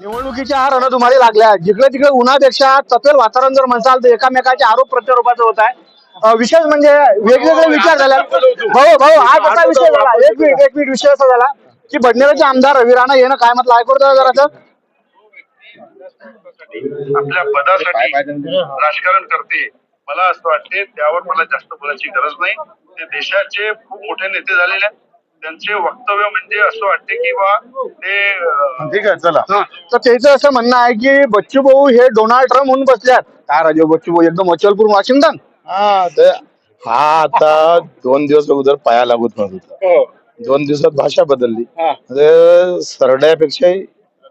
निवडणुकीच्या रणधुमाळी लागल्या. जिकडे तिकडे उन्हापेक्षा तपेल वातावरण जर म्हणसाल तर एकामेकाचे आरोप प्रत्यारोपाचं होत आहे. विशेष म्हणजे वेगवेगळे विचार झाले. भाऊ भाऊ आज असा विषय झाला? एक मिनिट एक मिनिट विषय असा झाला की बडनेराचे आमदार रवी राणा येणं काय म्हटलं? ऐकवतो जरा आपल्या पदासाठी राजकारण करते. मला असं वाटते त्यावर मला जास्त बोलायची गरज नाही. ते देशाचे खूप मोठे नेते झालेले आहेत. त्यांचे वक्तव्य म्हणजे असं वाटते की बा ते ठीक आहे चला. हा. तर त्याचं असं म्हणणं आहे की बच्चू भाऊ हे डोनाल्ड ट्रम्प म्हणून बसल्यात. काय राजे बच्चू भाऊ एकदम अचलपूर वॉशिंग्टन? हा तर हा आता दोन दिवस अगोदर पाया लागत नव्हता. दोन दिवसात भाषा बदलली. हा. म्हणजे सरड्यापेक्षा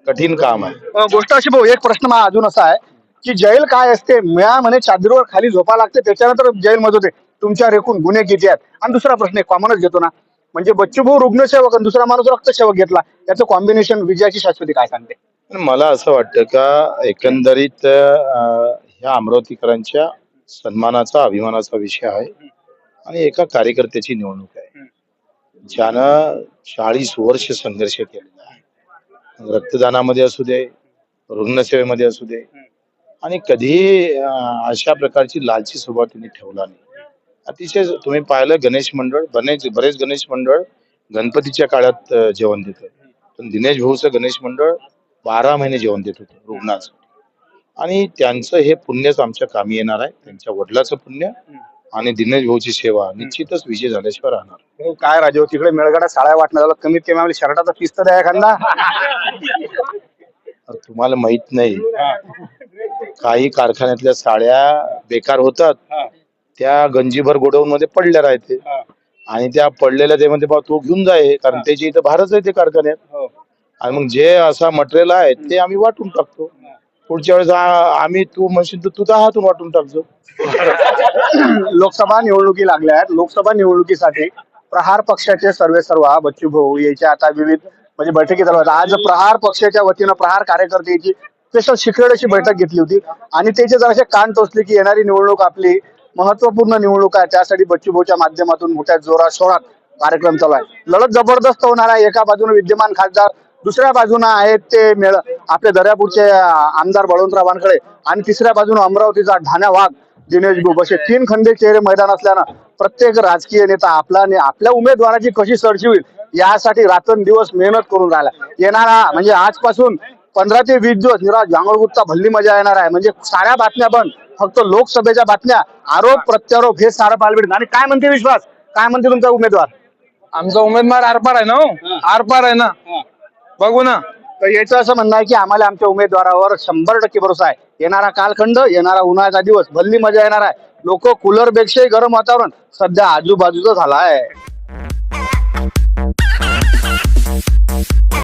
कठीण काम आहे. गोष्ट अशी भाऊ एक प्रश्न मला अजून असा आहे की जैल काय असते? म्या म्हणे चादरीवर खाली झोपा लागते त्याच्यानंतर जेल मध्ये होते. तुमच्या रेकून गुन्हे किती आहेत? आणि दुसरा प्रश्न एक कॉमनच घेतो ना. म्हणजे बच्चूभाऊ रुग्णसेवक आणि दुसरा माणूस रक्तसेवक घेतला याचं कॉम्बिनेशन विजयाची शाश्वती काय सांगते? मला असं वाटतं का एकंदरीत अं, ह्या अमरावतीकरांच्या सन्मानाचा अभिमानाचा विषय आहे आणि एका कार्यकर्त्याची निवडणूक आहे. ज्यानं चाळीस वर्ष संघर्ष केलेला आहे. रक्तदानामध्ये असू दे रुग्णसेवेमध्ये असू दे आणि कधीही अशा प्रकारची लालची स्वभाव त्यांनी ठेवला नाही. अतिशय तुम्ही पाहिलं गणेश मंडळ बरेच बरेच गणेश मंडळ गणपतीच्या काळात जेवण देतात पण दिनेश भाऊचं गणेश मंडळ बारा महिने जेवण देत होतं रुग्णाचं आणि त्यांचं हे पुण्यच आमच्या कामी येणार आहे. त्यांच्या वडिलाचं पुण्य आणि दिनेश भाऊची सेवा निश्चितच विजय झाल्याशिवाय राहणार. हो काय राजे तिकडे मेळगडा साड्या वाटणं झालं. कमीत कमी आम्हाला शर्टाचा पीस तर द्या एखादा. तुम्हाला माहीत नाही. काही कारखान्यातल्या साड्या बेकार होतात. त्या गंजीभर गोडाऊन मध्ये पडल्या राहते. आणि त्या पडलेल्या ते म्हणते तू घेऊन जाय कारण त्याची इथं भारच आहे ते कारखान्यात. आणि मग जे असा मटेरियल आहे ते आम्ही वाटून टाकतो. पुढच्या वेळेस आम्ही तू म्हणशील तर तुझा हातून वाटून टाकतो. लोकसभा निवडणुकी लागल्या आहेत. लोकसभा निवडणुकीसाठी प्रहार पक्षाचे सर्वे सर्व बच्चू भाऊ याच्या आता विविध म्हणजे बैठकी चालू आज प्रहार पक्षाच्या वतीनं प्रहार कार्यकर्त्याची स्पेशल सिक्रेट अशी बैठक घेतली होती. आणि त्याचे जरासे कान टोचले की येणारी निवडणूक आपली महत्त्वपूर्ण निवडणूक आहे. त्यासाठी बच्चू भाऊच्या माध्यमातून मोठ्या जोरात शोरात कार्यक्रम चालू आहे. लढत जबरदस्त होणार आहे. एका बाजूने विद्यमान खासदार दुसऱ्या बाजूने आहेत ते मेळ आपले दर्यापूरचे आमदार बळवंतराव वानखळे आणि तिसऱ्या बाजूने अमरावतीचा ढाण्या वाघ दिनेश गुप असे तीन खंडे चेहरे मैदान असल्यानं प्रत्येक राजकीय नेता आपला आणि आपल्या उमेदवाराची कशी सरशी होईल यासाठी रात्रंदिवस मेहनत करून राहिला. येणारा म्हणजे आजपासून पंधरा ते वीस दिवस निराज जांगळगुटचा भल्ली मजा येणार आहे. म्हणजे साऱ्या बातम्या बंद. फक्त लोकसभेच्या बातम्या आरोप प्रत्यारोप हे सारं पालबिड. आणि काय म्हणते विश्वास? काय म्हणते तुमचा उमेदवार? आमचा उमेदवार आरपार आहे ना हो? आरपार आहे ना? बघू ना. तर याचं असं म्हणणं आहे की आम्हाला आमच्या उमेदवारावर शंभर टक्के भरोसा आहे. येणारा कालखंड येणारा उन्हाळ्याचा दिवस भल्ली मजा येणार आहे. लोक कूलर पेक्षाही गरम वातावरण सध्या आजूबाजूचं झालं आहे.